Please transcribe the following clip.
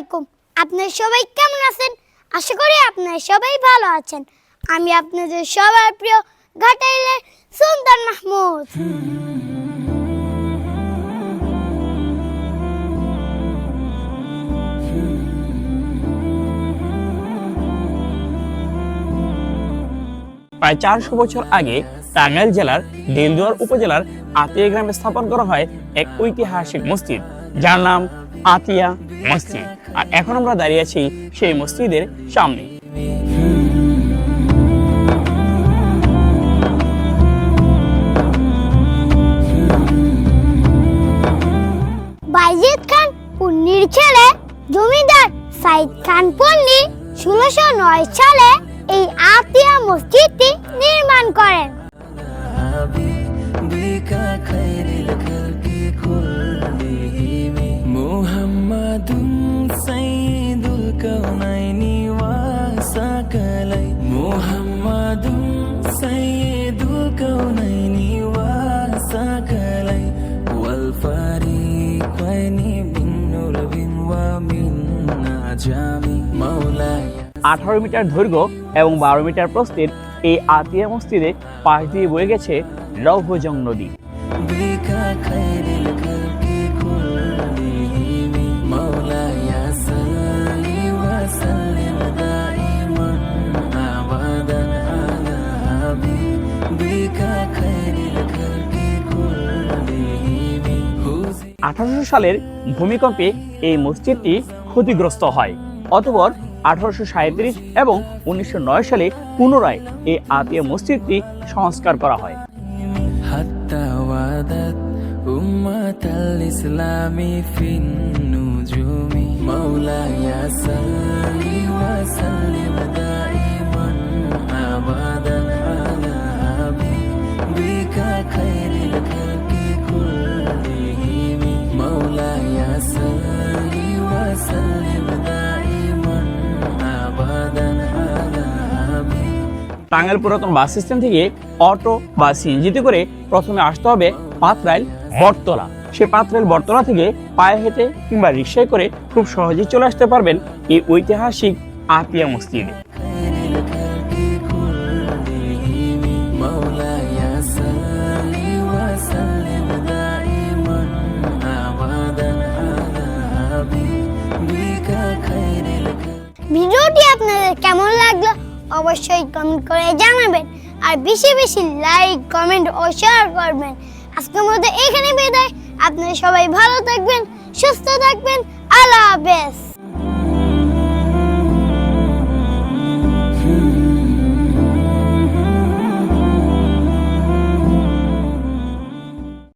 আলাইকুম। আপনারা সবাই কেমন আছেন? আশা করি আপনারা সবাই ভালো আছেন। আমি আপনাদের সবার প্রিয় ঘাটাইলের সুলতান মাহমুদ। প্রায় চারশো বছর আগে টাঙ্গাইল জেলার দেলদুয়ার উপজেলার আতিয়া গ্রামে স্থাপন করা হয় এক ঐতিহাসিক মসজিদ, যার নাম আতিয়া মসজিদ। আর এখন আমরা দাঁড়িয়ে আছি সেই মসজিদের সামনে। বাইজিদ খান পুন্নির ছেলে জমিদার সাইদ খান পন্নি ষোলোশো নয় সালে এই আতিয়া মসজিদটি নির্মাণ করেন। محمد سيد الكونين وسكلي والفريقين من نور ومن نجم مولاي আঠারো মিটার দৈর্ঘ্য এবং বারো মিটার প্রস্থের এই আতিয়া মসজিদে পাশ দিয়ে বয়ে গেছে লৌহজং নদী আঠারোশো সালের ভূমিকম্পে এই মসজিদটি ক্ষতিগ্রস্ত হয়। অতপর আঠারোশো এবং উনিশশো নয় সালে পুনরায় এই আতিয়া মসজিদটি সংস্কার করা হয়। ইসলামী ফিন জুমি মৌলা সাল্লাল্লাহু টাঙ্গাইল পুরাতন বাস স্ট্যান্ড থেকে অটো বা সিএনজিতে করে প্রথমে আসতে হবে পাত্রাইল বটতলা। সে পাথরাইল বটতলা থেকে পায়ে হেঁটে কিংবা রিক্সায় করে খুব সহজেই চলে আসতে পারবেন এই ঐতিহাসিক আতিয়া মসজিদে। ভিডিওটি আপনাদের কেমন লাগল? অবশ্যই কমেন্ট করে জানাবেন। আর বেশি বেশি লাইক কমেন্ট ও শেয়ার করবেন। আজকের মধ্যে এখানে বিদায়। আপনারা সবাই ভালো থাকবেন, সুস্থ থাকবেন। আল্লাহ হাফেজ।